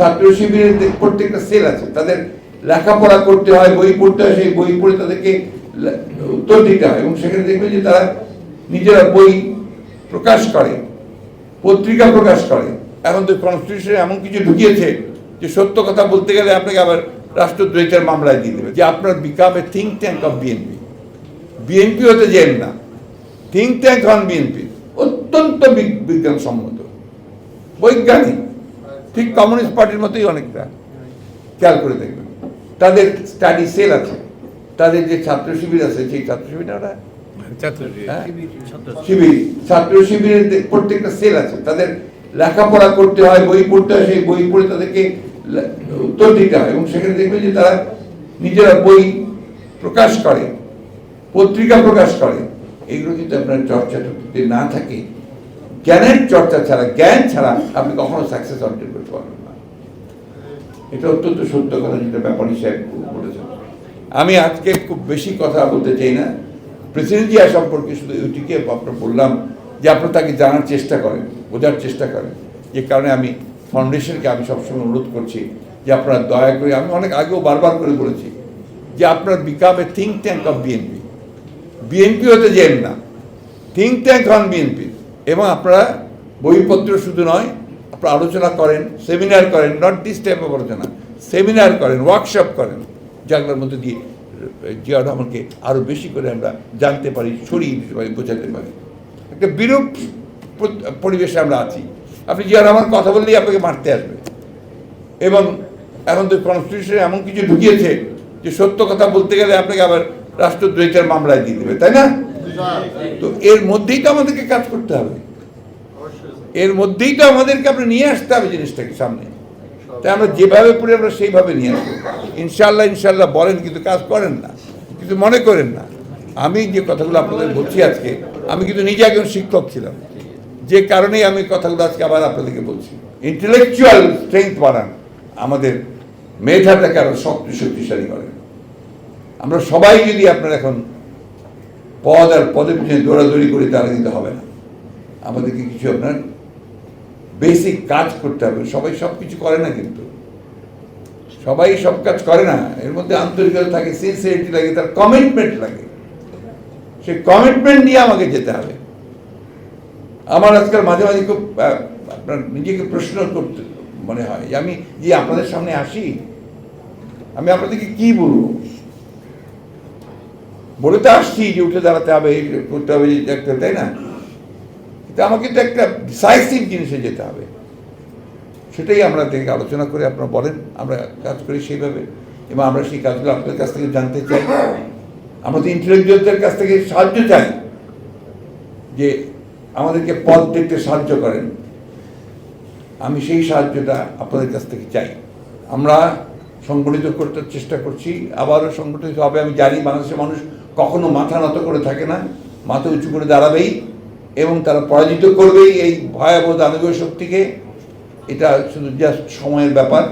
ছাত্র শিবিরের প্রত্যেকটা সেল আছে, তাদের লেখাপড়া করতে হয়, বই পড়তে হয়, সেই বই পড়ে তাদেরকে উত্তর দিতে হয় এবং সেখানে দেখবে যে তারা নিজেরা বই প্রকাশ করে, পত্রিকা প্রকাশ করে। এখন তো কনস্টিটিউশনে এমন কিছু ঢুকিয়েছে যে সত্য কথা বলতে গেলে আপনাকে আবার রাষ্ট্রদ্রোহিতার মামলায় দিয়ে দেবে, যে আপনার become a think tank of BNP BNP হতে যেন না। থিঙ্ক ট্যাঙ্ক হন বিএনপি অত্যন্ত বিজ্ঞানসম্মত। বৈজ্ঞানিক। ঠিক কমিউনিস্ট পার্টির মতোই অনেকটা। খেয়াল করে দেখবেন। তাদের স্টাডি সেল আছে। তাদের যে ছাত্র শিবির আছে সেই ছাত্র শিবির ওরা হ্যাঁ? শিবির ছাত্র শিবিরের প্রত্যেকটা সেল আছে তাদের লেখাপড়া করতে হয় বই পড়তে হয় সেই বই পড়ে তাদেরকে উত্তর দিতে হয়। এবং সেখানে দেখবে যে তারা নিজেরা বই প্রকাশ করে পত্রিকা প্রকাশ করে। এগুলো কিন্তু আপনার চর্চাটা যদি না থাকে জ্ঞানের চর্চা ছাড়া, জ্ঞান ছাড়া আপনি কখনো সাকসেস অর্জন করতে পারবেন না। এটা অত্যন্ত সত্য কথা যেটা ব্যাপারী সাহেব বলেছেন। আমি আজকে খুব বেশি কথা বলতে চাই না। প্রেসিডেন্ট জিয়া সম্পর্কে শুধু ওইটিকে আপনার বললাম যে আপনার তাকে জানার চেষ্টা করেন, বোঝার চেষ্টা করেন। যে কারণে আমি ফাউন্ডেশনকে আমি সবসময় অনুরোধ করছি যে আপনারা দয়া করে, আমি অনেক আগেও বারবার করে বলেছি যে আপনার become a think tank of BNP BNP হতে যেন না। থিঙ্ক ট্যাঙ্ক হন বিএনপি এবং আপনারা বইপত্র শুধু নয়, আপনারা আলোচনা করেন, সেমিনার করেন নট দিস টাইপ অফ আলোচনা, সেমিনার করেন ওয়ার্কশপ করেন যেগুলোর মধ্যে দিয়ে জিয়া রহমানকে আরও বেশি করে আমরা জানতে পারি, ছড়িয়ে দিতে পারি, বোঝাতে পারি। একটা বিরূপ পরিবেশে আমরা আছি। আপনি জিয়া রহমান কথা বললেই আপনাকে মারতে আসবে। এবং এখন তো কনস্টিটিউশনে এমন কিছু ঢুকিয়েছে যে সত্য কথা বলতে গেলে আপনাকে আবার রাষ্ট্রদ্রোহিতার মামলায় দিয়ে দেবে, তাই না? তো এর মধ্যেই তো আমাদেরকে কাজ করতে হবে। এর মধ্যেই তো আমাদেরকে আপনি নিয়ে আসতে হবে জিনিসটাকে সামনে। তাই আমরা যেভাবে পড়ি আমরা সেইভাবে নিয়ে আসব। ইনশাল্লাহ ইনশাল্লাহ বলেন, কিন্তু কাজ করেন না, কিন্তু মনে করেন না। আমি যে কথাগুলো আপনাদের বলছি আজকে, আমি কিন্তু নিজে একজন শিক্ষক ছিলাম। যে কারণেই আমি কথাগুলো আজকে আবার আপনাদেরকে বলছি। ইন্টেলেকচুয়াল স্ট্রেংথ বাড়ান আমাদের মেধাটাকে আরও শক্তি শক্তিশালী করেন আমরা সবাই যদি আপনার এখন পদ আর পদের পিছনে দৌড়াদৌড়ি করি তাহলে কিন্তু হবে না। আমাদেরকে কিছু আপনার বেসিক কাজ করতে হবে। সবাই সব কিছু করে না কিন্তু। সবাই সব কাজ করে না। এর মধ্যে আন্তরিকতা থাকে সিনসিয়ারিটি লাগে, তার কমিটমেন্ট লাগে। সেই কমিটমেন্ট নিয়ে আমাকে যেতে হবে। আমার আজকাল মাঝে মাঝে খুব আপনার নিজেকে প্রশ্ন করতে মনে হয় যে আমি, যে আপনাদের সামনে আসি, আমি আপনাদেরকে কি বলব? বলে তো আসছি যে উঠে দাঁড়াতে হবে, করতে হবে একটা তাই না? কিন্তু আমাকে তো একটা ডিসাইসিভ জিনিসে যেতে হবে। সেটাই আমরা দেখে আলোচনা করে আপনারা বলেন, আমরা কাজ করি সেইভাবে। এবং আমরা সেই কাজগুলো আপনাদের কাছ থেকে জানতে চাই। আমরা তো ইন্টেলেকচুয়ালদের কাছ থেকে সাহায্য চাই যে আমাদেরকে পথ দেখতে সাহায্য করেন। আমি সেই সাহায্যটা আপনাদের কাছ থেকে চাই। আমরা সংগঠিত করতে চেষ্টা করছি, আবারও সংগঠিত হবে, আমি জানি বাংলাদেশের মানুষ কখনো মাথা নত করে থাকে না, মাথা উঁচু করে দাঁড়াবেই এবং তারা পরাজিত করবেই এই ভয়াবহ দানবীয় শক্তিকে। এটা শুধু জাস্ট সময়ের ব্যাপার।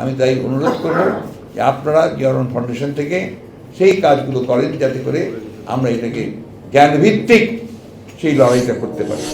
আমি তাই অনুরোধ করব যে আপনারা জিয়ারন ফাউন্ডেশন থেকে সেই কাজগুলো করেন যাতে করে আমরা এটাকে জ্ঞানভিত্তিক সেই লড়াইটা করতে পারি।